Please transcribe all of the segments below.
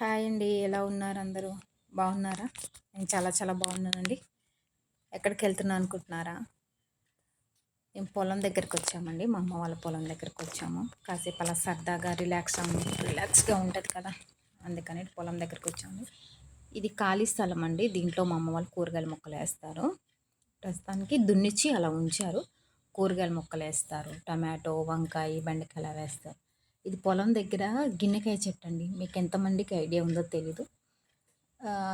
Hi అండి. ఎలా ఉన్నారు అందరూ? బాగున్నారా? నేను చాలా చాలా బాగున్నానండి. ఎక్కడికి వెళ్తున్నా అనుకుంటున్నారా? మేము పొలం దగ్గరికి వచ్చామండి. మా అమ్మ వాళ్ళ పొలం దగ్గరికి వచ్చాము. కాసేపు అలా సరదాగా రిలాక్స్ రిలాక్స్గా ఉంటుంది కదా? అందుకని పొలం దగ్గరికి వచ్చాము. ఇది ఖాళీ స్థలం అండి. దీంట్లో మా అమ్మ వాళ్ళు కూరగాయల మొక్కలు వేస్తారు. ప్రస్తుతానికి దున్నిచ్చి అలా ఉంచారు. కూరగాయల మొక్కలు వేస్తారు. టమాటో వంకాయ బెండకాయలు వేస్తారు. ఇది పొలం దగ్గర గిన్నెకాయ చెట్టు అండి మీకు ఎంతమందికి ఐడియా ఉందో తెలీదు.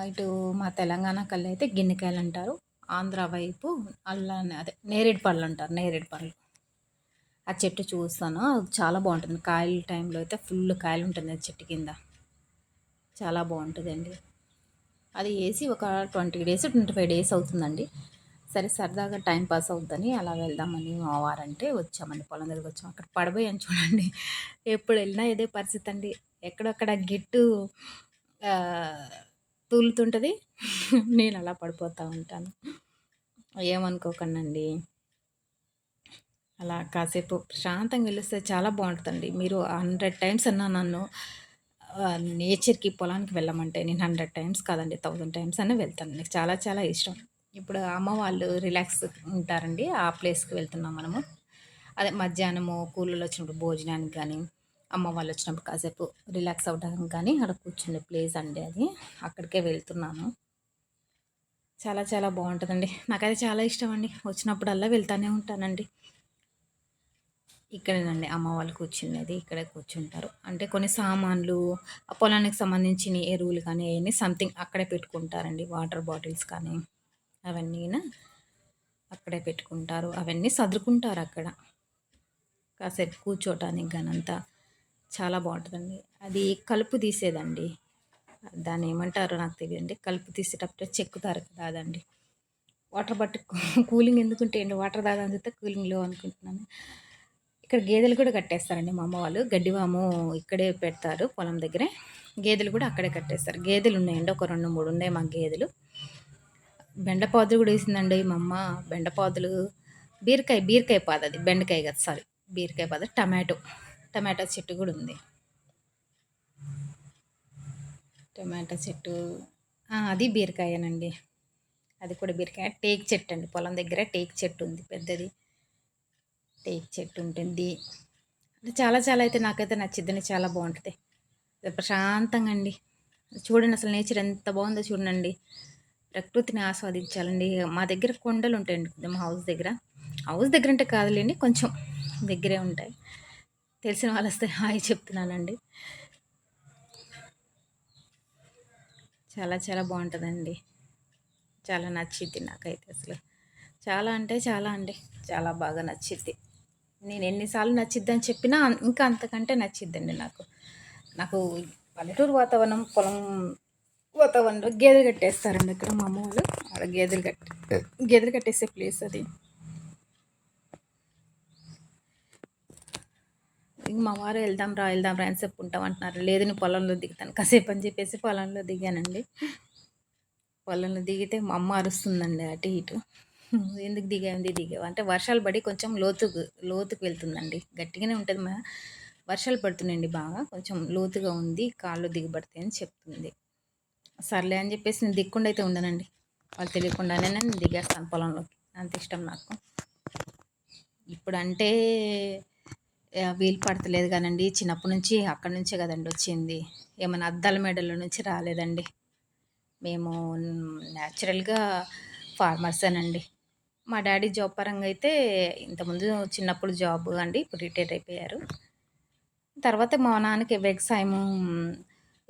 ఇటు మా తెలంగాణ కళ్ళు అయితే గిన్నెకాయలు అంటారు. ఆంధ్ర వైపు అల్లా అదే నేరేడు పళ్ళు అంటారు నేరేడు పళ్ళు. ఆ చెట్టు చూస్తాను. చాలా బాగుంటుంది. కాయల టైంలో అయితే ఫుల్ కాయలు ఉంటుంది ఆ చెట్టు కింద. చాలా బాగుంటుందండి. అది వేసి ఒక twenty days twenty five days అవుతుందండి. సరే సరదాగా టైం పాస్ అవుద్దని అలా వెళ్దామని మా వారంటే వచ్చామండి పొలం దగ్గరికి వచ్చాం. అక్కడ పడబోయాను చూడండి. ఎప్పుడు వెళ్ళినా ఇదే పరిస్థితి అండి. ఎక్కడక్కడ గిట్టు తూలుతుంటుంది. నేను అలా పడిపోతూ ఉంటాను. ఏమనుకోకండి అలా కాసేపు ప్రశాంతంగా వెళ్ళిస్తే చాలా బాగుంటుందండి. మీరు హండ్రెడ్ టైమ్స్ అన్నా నన్ను నేచర్కి పొలానికి వెళ్ళమంటే నేను హండ్రెడ్ టైమ్స్ కాదండి థౌజండ్ టైమ్స్ అనే వెళ్తాను. నాకు చాలా చాలా ఇష్టం. ఇప్పుడు అమ్మ వాళ్ళు రిలాక్స్ ఉంటారండి ఆ ప్లేస్కి వెళ్తున్నాం మనము. అదే మధ్యాహ్నము కూలీలు వచ్చినప్పుడు భోజనానికి కానీ అమ్మ వాళ్ళు వచ్చినప్పుడు కాసేపు రిలాక్స్ అవ్వడానికి కానీ అక్కడ కూర్చునే ప్లేస్ అండి అది. అక్కడికే వెళ్తున్నాను చాలా చాలా బాగుంటుందండి. నాకైతే చాలా ఇష్టం అండి. వచ్చినప్పుడల్లా వెళ్తానే ఉంటానండి. ఇక్కడేనండి అమ్మ వాళ్ళు కూర్చునేది ఇక్కడే కూర్చుంటారు. అంటే కొన్ని సామాన్లు పొలానికి సంబంధించిన ఎరువులు కానీ అవన్నీ సంథింగ్ అక్కడే పెట్టుకుంటారండి. వాటర్ బాటిల్స్ కానీ అవన్నీ అక్కడే పెట్టుకుంటారు. అవన్నీ సదురుకుంటారు అక్కడ. కాసేపు కూర్చోటానికి కానంతా చాలా బాగుంటుందండి. అది కలుపు తీసేదండి. దాన్ని ఏమంటారో నాకు తెలియదండి. కలుపు తీసేటప్పుడు చెక్కుతారు కదా అదండి వాటర్ బట్టి కూలింగ్ ఎందుకుంటే ఏంటి? వాటర్ తాగని కూలింగ్లో అనుకుంటున్నాను. ఇక్కడ గేదెలు కూడా కట్టేస్తారండి మా అమ్మ వాళ్ళు. గడ్డివాము ఇక్కడే పెడతారు పొలం దగ్గరే. గేదెలు కూడా అక్కడే కట్టేస్తారు. గేదెలు ఉన్నాయండి. ఒక రెండు మూడు ఉన్నాయి మా గేదెలు. బెండపాదులు కూడా వేసిందండి మా అమ్మ. బెండపాదులు బీరకాయ బీరకాయ పాదు అది బెండకాయ కదా సారీ బీరకాయ పాదు టమాటో టమాటో చెట్టు కూడా ఉంది. టమాటో చెట్టు అది బీరకాయనండి. అది కూడా బీరకాయ టేక్ చెట్టు అండి. పొలం దగ్గర టేక్ చెట్టు ఉంది పెద్దది. టేక్ చెట్టు ఉంటుంది. అంటే చాలా చాలా అయితే నాకైతే నచ్చిద్దని చాలా బాగుంటుంది. ప్రశాంతంగా అండి. చూడండి అసలు నేచర్ ఎంత బాగుందో చూడండి. ప్రకృతిని ఆస్వాదించాలండి. మా దగ్గర కొండలు ఉంటాయండి మా హౌస్ దగ్గర. హౌస్ దగ్గర అంటే కాదులేండి కొంచెం దగ్గరే ఉంటాయి. తెలిసిన వాళ్ళు వస్తే హాయ్ చెప్తున్నానండి. చాలా చాలా బాగుంటుందండి. చాలా నచ్చింది నాకైతే అసలు. చాలా అంటే చాలా అండి చాలా బాగా నచ్చింది. నేను ఎన్నిసార్లు నచ్చిద్ది అని చెప్పినా ఇంకా అంతకంటే నచ్చిద్దండి నాకు. నాకు పల్లెటూరు వాతావరణం పొలం వాతావరణంలో గేదెలు కట్టేస్తారండి ఇక్కడ మా అమ్మ వాళ్ళు. అక్కడ గేదెలు కట్టి గేదెలు కట్టేసే ప్లేస్ అది. ఇంక మా వారు వెళ్దాం రా వెళ్దాం రా అని చెప్పు ఉంటాం అంటున్నారు లేదు నేను పొలంలో దిగుతాను. కాసేపు అని చెప్పేసి పొలంలో దిగానండి. పొలంలో దిగితే మా అమ్మ అరుస్తుందండి అటు ఇటు. ఎందుకు దిగాంది దిగావు? అంటే వర్షాలు పడి కొంచెం లోతుకు లోతుకు వెళ్తుందండి. గట్టిగానే ఉంటుంది మా వర్షాలు పడుతున్నాయండి బాగా. కొంచెం లోతుగా ఉంది కాళ్ళు దిగబడతాయి అని చెప్తుంది. సర్లే అని చెప్పేసి నేను దిక్కుండా అయితే ఉండనండి. వాళ్ళు తెలియకుండానే నేను దిగేస్తాను పొలంలోకి. అంత ఇష్టం నాకు. ఇప్పుడు అంటే వీలు పడతలేదు కానండి. చిన్నప్పటి నుంచి అక్కడి నుంచే కదండి వచ్చింది. ఏమైనా అద్దాల మెడల నుంచి రాలేదండి. మేము న్యాచురల్గా ఫార్మర్సేనండి మా డాడీ జాబ్ పరంగా అయితే ఇంతకుముందు చిన్నప్పుడు జాబ్ అండి. ఇప్పుడు రిటైర్ అయిపోయారు. తర్వాత మా నాన్నకి వ్యవసాయము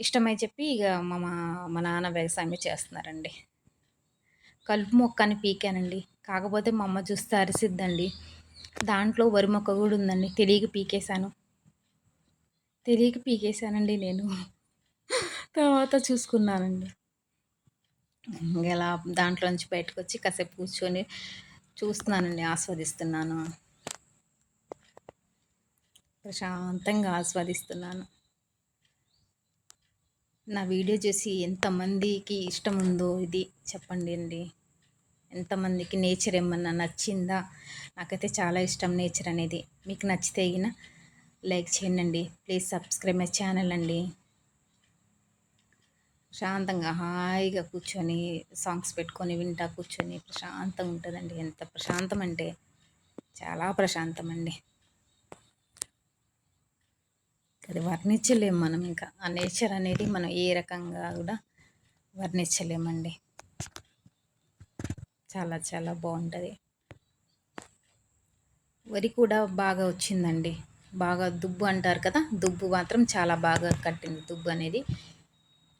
ఇష్టమై చెప్పి ఇక మా మా నాన్న వ్యవసాయమే చేస్తున్నారండి. కలుపు మొక్క అని పీకానండి. కాకపోతే మా అమ్మ చూస్తే అరిసిద్దండి. దాంట్లో వరి మొక్క కూడా ఉందండి. తెలియక పీకేశాను. తెలియక పీకేశానండి నేను. తర్వాత చూసుకున్నానండి. ఇలా దాంట్లో నుంచి బయటకు వచ్చి కాసేపు కూర్చొని చూస్తున్నానండి. ఆస్వాదిస్తున్నాను. ప్రశాంతంగా ఆస్వాదిస్తున్నాను. నా వీడియో చూసి ఎంతమందికి ఇష్టం ఉందో ఇది చెప్పండి అండి. ఎంతమందికి నేచర్ ఏమన్నా నచ్చిందా? నాకైతే చాలా ఇష్టం నేచర్ అనేది. మీకు నచ్చితే లైక్ చేయండి ప్లీజ్ సబ్స్క్రైబ్ మై ఛానల్ అండి. ప్రశాంతంగా హాయిగా కూర్చొని సాంగ్స్ పెట్టుకొని వింటా కూర్చొని ప్రశాంతంగా ఉంటుందండి. ఎంత ప్రశాంతం అంటే చాలా ప్రశాంతం అండి. అది వర్ణించలేము మనం ఇంకా. ఆ నేచర్ అనేది మనం ఏ రకంగా కూడా వర్ణించలేమండి. చాలా చాలా బాగుంటుంది. వరి కూడా బాగా వచ్చిందండి. బాగా దుబ్బు అంటారు కదా దుబ్బు మాత్రం చాలా బాగా కట్టింది. దుబ్బు అనేది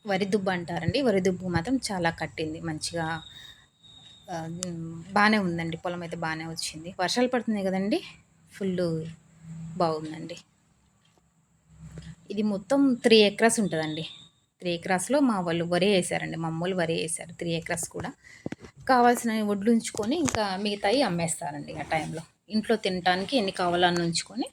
వరి దుబ్బు అంటారండి. వరి దుబ్బు మాత్రం చాలా కట్టింది. మంచిగా బాగానే ఉందండి. పొలం అయితే బాగానే వచ్చింది. వర్షాలు పడుతున్నాయి కదండి. ఫుల్ బాగుందండి. ఇది మొత్తం త్రీ ఎకరాస్ ఉంటుందండి. త్రీ ఎకరాస్లో మా వాళ్ళు వరి వేసారండి. మా అమ్మోళ్ళు వరి వేసారు. త్రీ ఎకరాస్ కూడా. కావాల్సిన వడ్లు ఉంచుకొని ఇంకా మిగతాయి అమ్మేస్తారండి ఆ టైంలో. ఇంట్లో తినడానికి ఎన్ని కావాలో అన్ని ఉంచుకొని